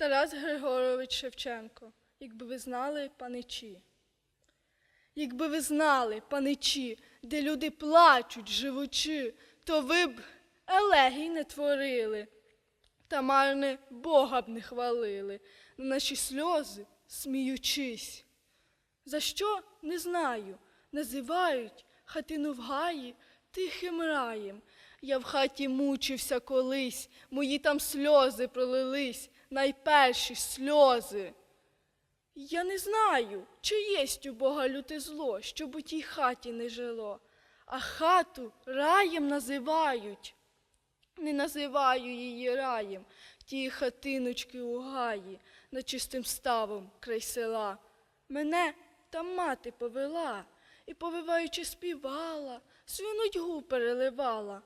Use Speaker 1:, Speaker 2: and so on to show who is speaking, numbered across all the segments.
Speaker 1: Тарас Григорович Шевченко, якби ви знали паничі. Якби ви знали, паничі, де люди плачуть, живучи, то ви б елегій не творили, та марне Бога б не хвалили, на наші сльози сміючись. За що не знаю, називають хатину в гаї тихим раєм. Я в хаті мучився колись, мої там сльози пролились, найперші сльози. Я не знаю, чи єсть у Бога люте зло, щоб у тій хаті не жило, а хату раєм називають. Не називаю її раєм, ті хатиночки у гаї, над чистим ставом край села. Мене там мати повела і, повиваючи, співала, свою нудьгу переливала,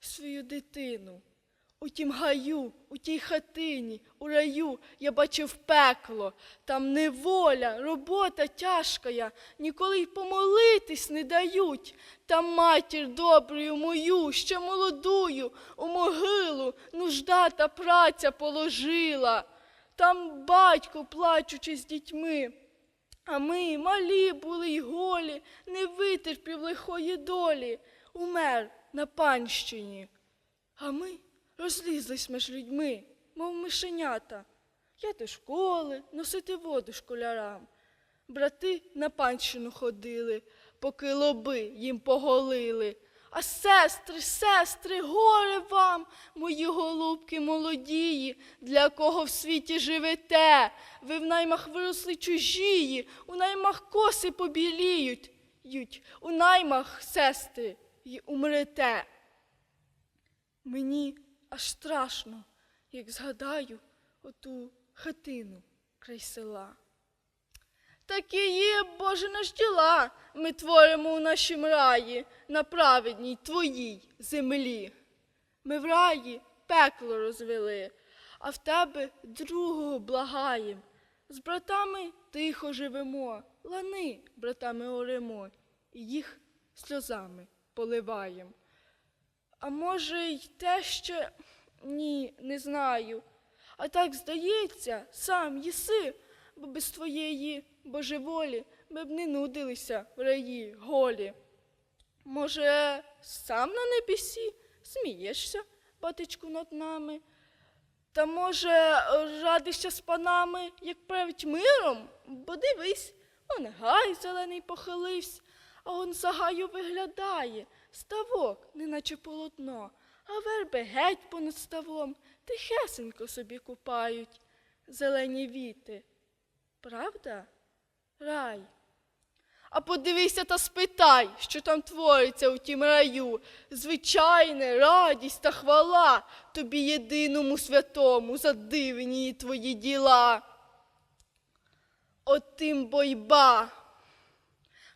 Speaker 1: свою дитину. У тім гаю, у тій хатині, у раю я бачив пекло, там неволя, робота тяжкая, ніколи й помолитись не дають. Там матір доброю мою, ще молодую, у могилу нужда та праця положила. Там батько, плачучи з дітьми. А ми, малі були й голі, не витерпів лихої долі, умер на панщині. А ми розлізлись між людьми, мов мишенята. Я до школи носити воду школярам. Брати на панщину ходили, поки лоби їм поголили. А сестри, сестри, горе вам, мої голубки молодії, для кого в світі живете? Ви в наймах виросли чужії, у наймах коси побіліють, ють, у наймах, сестри, й умрете. Мені аж страшно, як згадаю оту хатину край села. Такі є, Боже, наш діла ми творимо у нашім раї, на праведній твоїй землі. Ми в раї пекло розвели, а в тебе другого благаєм. З братами тихо живемо, лани братами оремо, і їх сльозами поливаєм. А може, й те ще ні, не знаю. А так здається, сам їси, бо без твоєї божеволі ми б не нудилися в раї голі. Може, сам на небесі смієшся, батечку, над нами? Та може, радишся з панами, як править миром? Бо дивись, он гай зелений похилився, а он за гаю виглядає, ставок, неначе полотно, а верби геть понад ставом тихесенько собі купають зелені віти. Правда? Рай. А подивися та спитай, що там твориться у тім раю. Звичайне, радість та хвала тобі єдиному святому за дивні твої діла. От тим бойба.